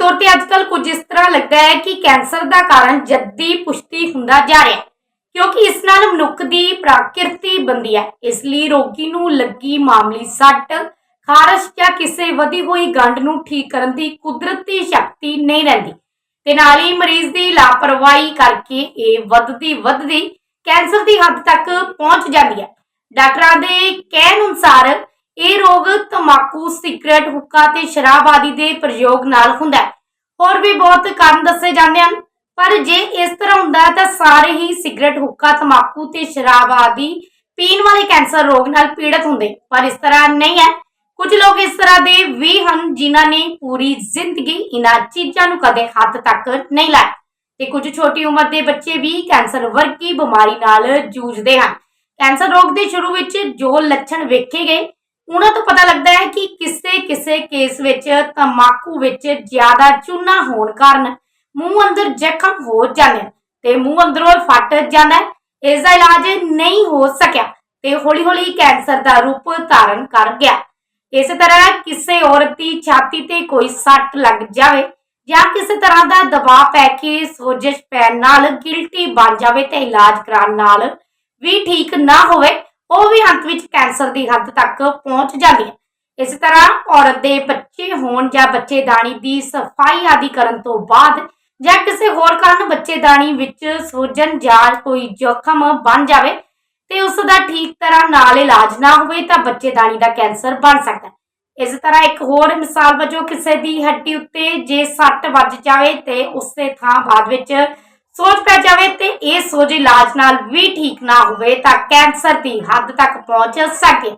ਤੌਰ ਤੇ ਅੱਜਕੱਲ ਕੁਝ ਇਸ ਤਰ੍ਹਾਂ ਲੱਗਦਾ ਹੈ ਕਿ ਕੈਂਸਰ ਦਾ ਕਾਰਨ ਜੱਦੀ ਪੁਸ਼ਟੀ ਹੁੰਦਾ ਜਾ ਰਿਹਾ ਕਿਉਂਕਿ ਇਸ ਨਾਲ ਮਨੁੱਖ ਦੀ ਪ੍ਰਕਿਰਤੀ ਬੰਦੀ ਹੈ। ਇਸ ਲਈ ਰੋਗੀ ਨੂੰ ਲੱਗੀ ਮਾਮੂਲੀ ਸੱਟ, ਖਾਰਸ਼ ਜਾਂ ਕਿਸੇ ਵਧੀ ਹੋਈ ਗੰਢ ਨੂੰ ਠੀਕ ਕਰਨ ਦੀ ਕੁਦਰਤੀ ਸ਼ਕਤੀ ਨਹੀਂ ਰਹਿੰਦੀ। ਤੇ ਨਾਲ ਹੀ ਮਰੀਜ਼ ਦੀ ਲਾਪਰਵਾਹੀ ਕਰਕੇ ਇਹ ਵੱਧਦੀ ਵੱਧਦੀ ਕੈਂਸਰ ਦੀ ਹੱਦ ਤੱਕ ਪਹੁੰਚ ਜਾਂਦੀ ਹੈ। ਡਾਕਟਰਾਂ ਦੇ ਕਹਿਣ ਅਨੁਸਾਰ ਇਹ ਰੋਗ ਤਮਾਕੂ, ਸਿਗਰਟ, ਹੁੱਕਾ ਤੇ ਸ਼ਰਾਬ ਆਦਿ ਦੇ ਪ੍ਰਯੋਗ ਨਾਲ ਹੁੰਦਾ ਹੈ। ਹੋਰ ਵੀ ਬਹੁਤ ਕਾਰਨ ਦੱਸੇ ਜਾਂਦੇ ਹਨ, ਪਰ ਜੇ ਇਸ ਤਰ੍ਹਾਂ ਹੁੰਦਾ ਤਾਂ ਸਾਰੇ ਹੀ ਸਿਗਰਟ, ਹੁੱਕਾ, ਤਮਾਕੂ ਤੇ ਸ਼ਰਾਬ ਆਦਿ ਪੀਣ ਵਾਲੇ ਕੈਂਸਰ ਰੋਗ ਨਾਲ ਪੀੜਤ ਹੁੰਦੇ ਪਰ ਇਸ ਤਰ੍ਹਾਂ ਨਹੀਂ ਹੈ। ਕੁਝ ਲੋਕ ਇਸ ਤਰ੍ਹਾਂ ਦੇ ਵੀ ਹਨ ਜਿਨ੍ਹਾਂ ਨੇ ਪੂਰੀ ਜ਼ਿੰਦਗੀ ਇਹਨਾਂ ਚੀਜ਼ਾਂ ਨੂੰ ਕਦੇ ਹੱਥ ਤੱਕ ਨਹੀਂ ਲਾਇਆ। ਤੇ ਕੁਝ ਛੋਟੀ ਉਮਰ ਦੇ ਬੱਚੇ ਵੀ ਕੈਂਸਰ ਵਰਗੀ ਬਿਮਾਰੀ ਨਾਲ ਜੂਝਦੇ ਹਨ। ਕੈਂਸਰ ਰੋਗ ਦੇ ਸ਼ੁਰੂ ਵਿੱਚ ਜੋ ਲੱਛਣ ਵੇਖੇ ਗਏ ਉਹਨਾਂ ਤੋਂ ਪਤਾ ਲੱਗਦਾ ਹੈ ਕਿ ਕਿਸੇ ਕਿਸੇ ਕੇਸ ਵਿੱਚ ਤੰਬਾਕੂ ਵਿੱਚ ਜ਼ਿਆਦਾ ਚੂਨਾ ਹੋਣ ਕਾਰਨ ਮੂੰਹ ਅੰਦਰ ਜ਼ਖਮ ਹੋ ਜਾਂਦੇ ਤੇ ਮੂੰਹ ਅੰਦਰੋਂ ਫਟ ਜਾਂਦਾ ਹੈ ਇਸ ਦਾ ਇਲਾਜ ਨਹੀਂ ਹੋ ਸਕਿਆ ਤੇ ਹੌਲੀ ਹੌਲੀ ਕੈਂਸਰ ਦਾ ਰੂਪ ਧਾਰਨ ਕਰ ਗਿਆ। ਇਸੇ ਤਰ੍ਹਾਂ ਕਿਸੇ ਔਰਤ ਦੀ ਛਾਤੀ ਤੇ ਕੋਈ ਸੱਟ ਲੱਗ ਜਾਵੇ ਜਾਂ ਕਿਸੇ ਤਰ੍ਹਾਂ ਦਾ ਦਬਾਅ ਪੈ ਕੇ ਸੋਜਸ਼ ਪੈਣ ਨਾਲ ਗਿਲਟੀ ਬਣ ਜਾਵੇ ਤੇ ਇਲਾਜ ਕਰਾਉਣ ਨਾਲ ਵੀ ਠੀਕ ਨਾ ਹੋਵੇ ਉਹ ਵੀ ਅੰਤ ਵਿੱਚ ਕੈਂਸਰ ਦੀ ਹੱਦ ਤੱਕ ਪਹੁੰਚ ਜਾਂਦੀ ਹੈ। ਇਸੇ ਤਰ੍ਹਾਂ ਔਰਤ ਦੇ ਬੱਚੇ ਹੋਣ ਜਾਂ ਬੱਚੇਦਾਨੀ ਦੀ ਸਫ਼ਾਈ ਆਦਿ ਕਰਨ ਤੋਂ ਬਾਅਦ ਜਾਂ ਕਿਸੇ ਹੋਰ ਕਾਰਨ ਬੱਚੇਦਾਨੀ ਵਿੱਚ ਸੋਜਨ ਜਾਂ ਕੋਈ ਜ਼ਖਮ ਬਣ ਜਾਵੇ ਤੇ ਉਸ ਦਾ ਠੀਕ ਤਰ੍ਹਾਂ ਨਾਲ ਇਲਾਜ ਨਾ ਹੋਵੇ ਤਾਂ ਬੱਚੇਦਾਨੀ ਦਾ ਕੈਂਸਰ ਬਣ ਸਕਦਾ ਹੈ। ਇਸ ਤਰ੍ਹਾਂ ਇੱਕ ਹੋਰ ਮਿਸਾਲ ਵਜੋਂ ਕਿਸੇ ਦੀ ਹੱਡੀ ਉੱਤੇ ਜੇ ਸੱਟ ਵੱਜ ਜਾਵੇ ਤੇ ਉਸੇ ਥਾਂ ਬਾਅਦ ਵਿੱਚ ਸੋਜ ਪੈ ਜਾਵੇ ਤੇ ਇਹ ਸੋਜ ਇਲਾਜ ਨਾਲ ਵੀ ਠੀਕ ਨਾ ਹੋਵੇ ਤਾਂ ਕੈਂਸਰ ਦੀ ਹੱਦ ਤੱਕ ਪਹੁੰਚ ਸਕਦੀ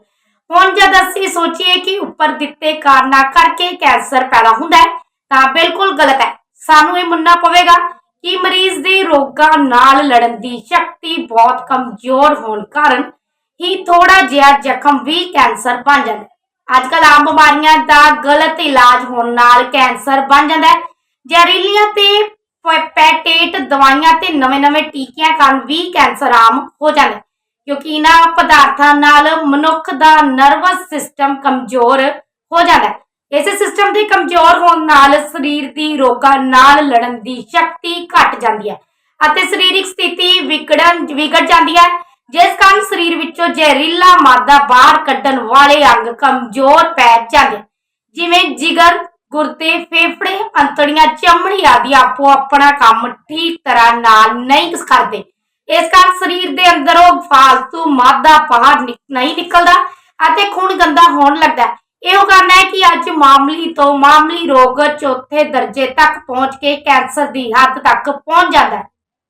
ਹੁਣ ਜਦ ਅਸੀਂ ਸੋਚੀਏ ਕਿ ਉੱਪਰ ਦਿੱਤੇ ਕਾਰਨਾਂ ਕਰਕੇ ਕੈਂਸਰ ਪੈਦਾ ਹੁੰਦਾ ਹੈ, ਤਾਂ ਬਿਲਕੁਲ ਗਲਤ ਹੈ। ਸਾਨੂੰ ਇਹ ਮੰਨਣਾ ਪਵੇਗਾ ਕਿ ਮਰੀਜ਼ ਦੇ ਰੋਗਾਂ ਨਾਲ ਲੜਨ ਦੀ ਸ਼ਕਤੀ ਬਹੁਤ ਕਮਜ਼ੋਰ ਹੋਣ ਕਾਰਨ ਹੀ ਥੋੜਾ ਜਿਹਾ ਜ਼ਖਮ ਵੀ ਕੈਂਸਰ ਬਣ ਜਾਂਦਾ ਹੈ। ਅੱਜ ਕੱਲ੍ਹ ਆਮ ਬਿਮਾਰੀਆਂ ਦਾ ਗਲਤ ਇਲਾਜ ਹੋਣ ਨਾਲ ਕੈਂਸਰ ਬਣ ਜਾਂਦਾ ਹੈ। ਜ਼ਹਿਰੀਲੀਆਂ ਤੇ ਪੈਟੇਟ ਦਵਾਈਆਂ ਤੇ ਨਵੇਂ-ਨਵੇਂ ਟੀਕਿਆਂ ਕਾਰਨ ਵੀ ਕੈਂਸਰ ਆਮ ਹੋ ਜਾਂਦਾ ਕਿਉਂਕਿ ਇਹਨਾਂ ਪਦਾਰਥਾਂ ਨਾਲ ਮਨੁੱਖ ਦਾ ਨਰਵਸ ਸਿਸਟਮ ਕਮਜ਼ੋਰ ਹੋ ਜਾਂਦਾ ਹੈ। ਸਿਸਟਮ ਦੇ ਕਮਜ਼ੋਰ ਹੋਣ ਨਾਲ ਸਰੀਰ ਦੀ ਰੋਗਾਂ ਨਾਲ ਲੜਨ ਦੀ ਸ਼ਕਤੀ ਘਟ ਜਾਂਦੀ ਹੈ ਅਤੇ ਸਰੀਰਕ ਸਥਿਤੀ ਵਿਗੜਨ, ਵਿਗੜ ਜਾਂਦੀ ਹੈ, ਜਿਸ ਕਾਰਨ ਸਰੀਰ ਵਿੱਚੋਂ ਜ਼ਹਿਰੀਲਾ ਮਾਦਾ ਬਾਹਰ ਕੱਢਣ ਵਾਲੇ ਅੰਗ ਕਮਜ਼ੋਰ ਪੈ ਜਾਂਦੇ ਜਿਵੇਂ ਜਿਗਰ ਗੁਰਦੇ ਫੇਫੜੇ, ਅੰਤੜੀਆਂ, ਚਮੜੀ ਆਦਿ ਆਪੋ ਆਪਣਾ ਕੰਮ ਠੀਕ ਤਰ੍ਹਾਂ ਨਾਲ ਨਹੀਂ ਕਰਦੇ। ਇਸ ਕਾਰਨ ਸਰੀਰ ਦੇ ਅੰਦਰੋਂ ਫਾਲਤੂ ਮਾਦਾ ਬਾਹਰ ਨਿਕ- ਨਹੀਂ ਨਿਕਲਦਾ ਅਤੇ ਖੂਨ ਗੰਦਾ ਹੋਣ ਲੱਗਦਾ ਹੈ ਇਹੋ ਕਾਰਨ ਹੈ ਕਿ ਅੱਜ ਮਾਮੂਲੀ ਤੋਂ ਮਾਮਲੀ ਰੋਗ ਚੌਥੇ ਦਰਜੇ ਤੱਕ ਪਹੁੰਚ ਕੇ ਕੈਂਸਰ ਦੀ ਹੱਦ ਤੱਕ ਪਹੁੰਚ ਜਾਂਦਾ ਹੈ।